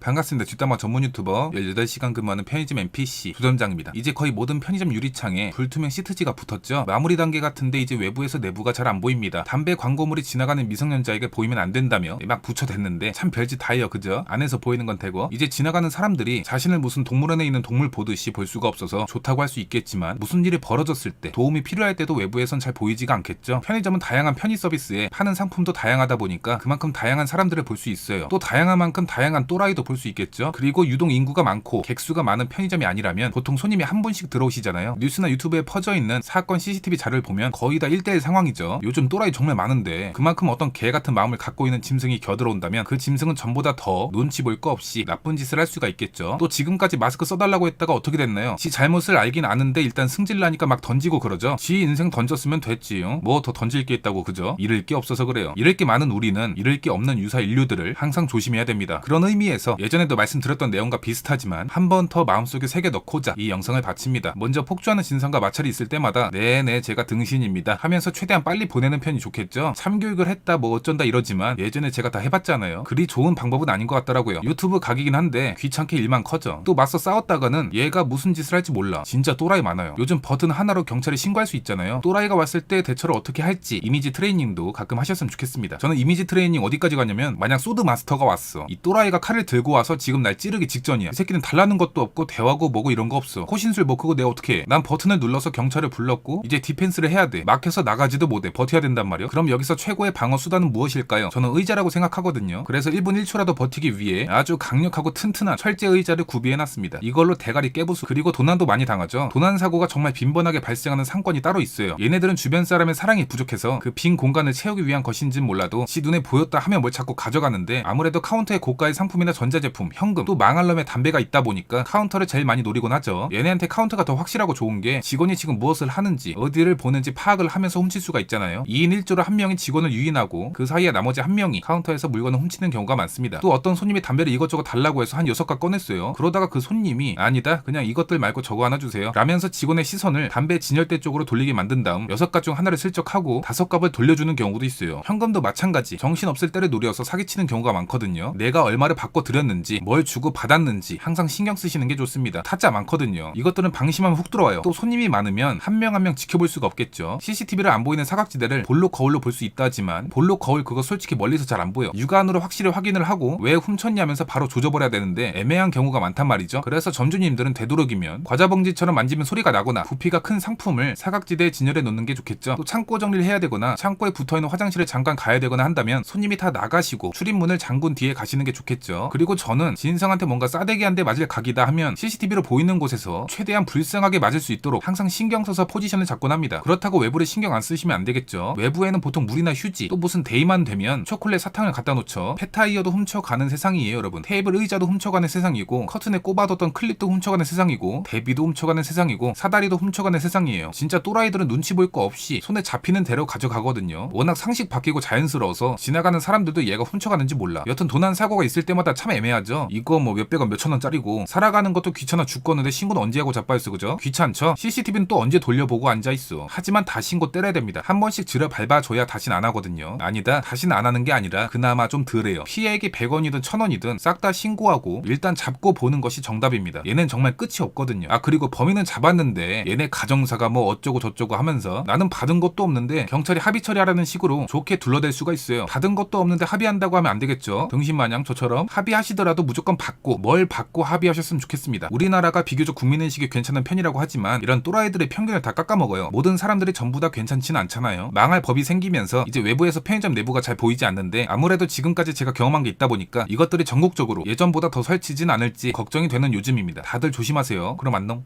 반갑습니다. 뒷담화 전문 유튜버 18시간 근무하는 편의점 NPC 조점장입니다. 이제 거의 모든 편의점 유리창에 불투명 시트지가 붙었죠. 마무리 단계 같은데 이제 외부에서 내부가 잘 안 보입니다. 담배 광고물이 지나가는 미성년자에게 보이면 안 된다며 막 붙여댔는데 참 별짓 다예요. 그죠? 안에서 보이는 건 되고 이제 지나가는 사람들이 자신을 무슨 동물원에 있는 동물 보듯이 볼 수가 없어서 좋다고 할 수 있겠지만 무슨 일이 벌어졌을 때 도움이 필요할 때도 외부에선 잘 보이지가 않겠죠. 편의점은 다양한 편의 서비스에 파는 상품도 다양하다 보니까 그만큼 다양한 사람들을 볼 수 있어요. 또 다양한 만큼 다양한 또라이도 볼 수 있겠죠. 그리고 유동 인구가 많고 객수가 많은 편의점이 아니라면 보통 손님이 한 분씩 들어오시잖아요. 뉴스나 유튜브에 퍼져 있는 사건 CCTV 자료를 보면 거의 다 1대1 상황이죠. 요즘 또라이 정말 많은데 그만큼 어떤 개 같은 마음을 갖고 있는 짐승이 겨들어온다면 그 짐승은 전보다 더 눈치 볼 거 없이 나쁜 짓을 할 수가 있겠죠. 또 지금까지 마스크 써달라고 했다가 어떻게 됐나요? 지 잘못을 알긴 아는데 일단 승질나니까 막 던지고 그러죠. 지 인생 던졌으면 됐지요. 뭐 더 던질 게 있다고 그죠? 잃을 게 없어서 그래요. 잃을 게 많은 우리는 잃을 게 없는 유사 인류들을 항상 조심해야 됩니다. 그런 의미에서 예전에도 말씀드렸던 내용과 비슷하지만 한 번 더 마음속에 새겨 넣고자 이 영상을 바칩니다. 먼저 폭주하는 진상과 마찰이 있을 때마다 네네 제가 등신입니다 하면서 최대한 빨리 보내는 편이 좋겠죠. 참교육을 했다 뭐 어쩐다 이러지만 예전에 제가 다 해봤잖아요. 그리 좋은 방법은 아닌 것 같더라고요. 유튜브 각이긴 한데 귀찮게 일만 커져. 또 맞서 싸웠다가는 얘가 무슨 짓을 할지 몰라. 진짜 또라이 많아요. 요즘 버튼 하나로 경찰에 신고할 수 있잖아요. 또라이가 왔을 때 대처를 어떻게 할지 이미지 트레이닝도 가끔 하셨으면 좋겠습니다. 저는 이미지 트레이닝 어디까지 갔냐면 만약 소드 마스터가 왔어. 이 또라이가 칼을 들고 와서 지금 날 찌르기 직전이야. 이 새끼는 달라는 것도 없고 대화고 뭐고 이런 거 없어. 코신술 뭐 그거 내가 어떻게 해. 난 버튼을 눌러서 경찰을 불렀고 이제 디펜스를 해야 돼. 막혀서 나가지도 못해. 버텨야 된단 말이야. 그럼 여기서 최고의 방어 수단은 무엇일까요? 저는 의자라고 생각하거든요. 그래서 1분 1초라도 버티기 위해 아주 강력하고 튼튼한 철제 의자를 구비해놨습니다. 이걸로 대가리 깨부수 그리고 도난도 많이 당하죠. 도난 사고가 정말 빈번하게 발생하는 상권이 따로 있어요. 얘네들은 주변 사람의 사랑이 부족해서 그 빈 공간을 채우기 위한 것인진 몰라도 지 눈에 보였다 하면 뭘 자꾸 가져가는데 아무래도 카운터에 고가의 상품이나 전자 제품, 현금, 또 망할 놈의 담배가 있다 보니까 카운터를 제일 많이 노리곤 하죠. 얘네한테 카운터가 더 확실하고 좋은 게 직원이 지금 무엇을 하는지 어디를 보는지 파악을 하면서 훔칠 수가 있잖아요. 2인 1조로 한 명이 직원을 유인하고 그 사이에 나머지 한 명이 카운터에서 물건을 훔치는 경우가 많습니다. 또 어떤 손님이 담배를 이것저것 달라고 해서 한 6가 꺼냈어요. 그러다가 그 손님이 아니다 그냥 이것들 말고 저거 하나 주세요. 라면서 직원의 시선을 담배 진열대 쪽으로 돌리게 만든 다음 6가 중 하나를 슬쩍 하고 5값을 돌려주는 경우도 있어요. 현금도 마찬가지 정신 없을 때를 노려서 사기치는 경우가 많거든요. 내가 얼마를 바꿔 드렸는 지 뭘 주고 받았는지 항상 신경 쓰시는 게 좋습니다. 타짜 많거든요. 이것들은 방심하면 훅 들어와요. 또 손님이 많으면 한명 한 명 지켜볼 수가 없겠죠. CCTV를 안 보이는 사각지대를 볼로 거울로 볼 수 있다지만 볼로 거울 그거 솔직히 멀리서 잘 안 보여. 육안으로 확실히 확인을 하고 왜 훔쳤냐면서 바로 조져버려야 되는데 애매한 경우가 많단 말이죠. 그래서 점주님들은 되도록이면 과자 봉지처럼 만지면 소리가 나거나 부피가 큰 상품을 사각지대에 진열해 놓는 게 좋겠죠. 또 창고 정리를 해야 되거나 창고에 붙어 있는 화장실에 잠깐 가야 되거나 한다면 손님이 다 나가시고 출입문을 잠근 뒤에 가시는 게 좋겠죠. 그리고 저는 진상한테 뭔가 싸대기 한대 맞을 각이다 하면 CCTV로 보이는 곳에서 최대한 불쌍하게 맞을 수 있도록 항상 신경 써서 포지션을 잡곤 합니다. 그렇다고 외부를 신경 안 쓰시면 안 되겠죠. 외부에는 보통 물이나 휴지 또 무슨 데이만 되면 초콜릿 사탕을 갖다 놓죠. 폐타이어도 훔쳐가는 세상이에요, 여러분. 테이블 의자도 훔쳐가는 세상이고 커튼에 꼽아뒀던 클립도 훔쳐가는 세상이고 대비도 훔쳐가는 세상이고 사다리도 훔쳐가는 세상이에요. 진짜 또라이들은 눈치 볼 거 없이 손에 잡히는 대로 가져가거든요. 워낙 상식 바뀌고 자연스러워서 지나가는 사람들도 얘가 훔쳐가는지 몰라. 여튼 도난 사고가 있을 때마다 참 애매 하죠. 이거 뭐 몇백 원 몇천 원짜리고 살아가는 것도 귀찮아 죽겠는데 신고는 언제 하고 자빠졌어 그죠? 귀찮죠? CCTV는 또 언제 돌려보고 앉아있어. 하지만 다 신고 때려야 됩니다. 한 번씩 들여 밟아줘야 다신 안 하거든요. 아니다. 다신 안 하는 게 아니라 그나마 좀 덜해요. 피해액이 100원이든 1000원이든 싹 다 신고하고 일단 잡고 보는 것이 정답입니다. 얘는 정말 끝이 없거든요. 아 그리고 범인은 잡았는데 얘네 가정사가 뭐 어쩌고 저쩌고 하면서 나는 받은 것도 없는데 경찰이 합의 처리하라는 식으로 좋게 둘러댈 수가 있어요. 받은 것도 없는데 합의한다고 하면 안 되겠죠. 등신마냥 저처럼 합의하시 더라도 무조건 받고 뭘 받고 합의하셨으면 좋겠습니다. 우리나라가 비교적 국민의식이 괜찮은 편이라고 하지만 이런 또라이들의 편견을 다 깎아먹어요. 모든 사람들이 전부 다 괜찮지는 않잖아요. 망할 법이 생기면서 이제 외부에서 편의점 내부가 잘 보이지 않는데 아무래도 지금까지 제가 경험한 게 있다 보니까 이것들이 전국적으로 예전보다 더 설치진 않을지 걱정이 되는 요즘입니다. 다들 조심하세요. 그럼 안녕.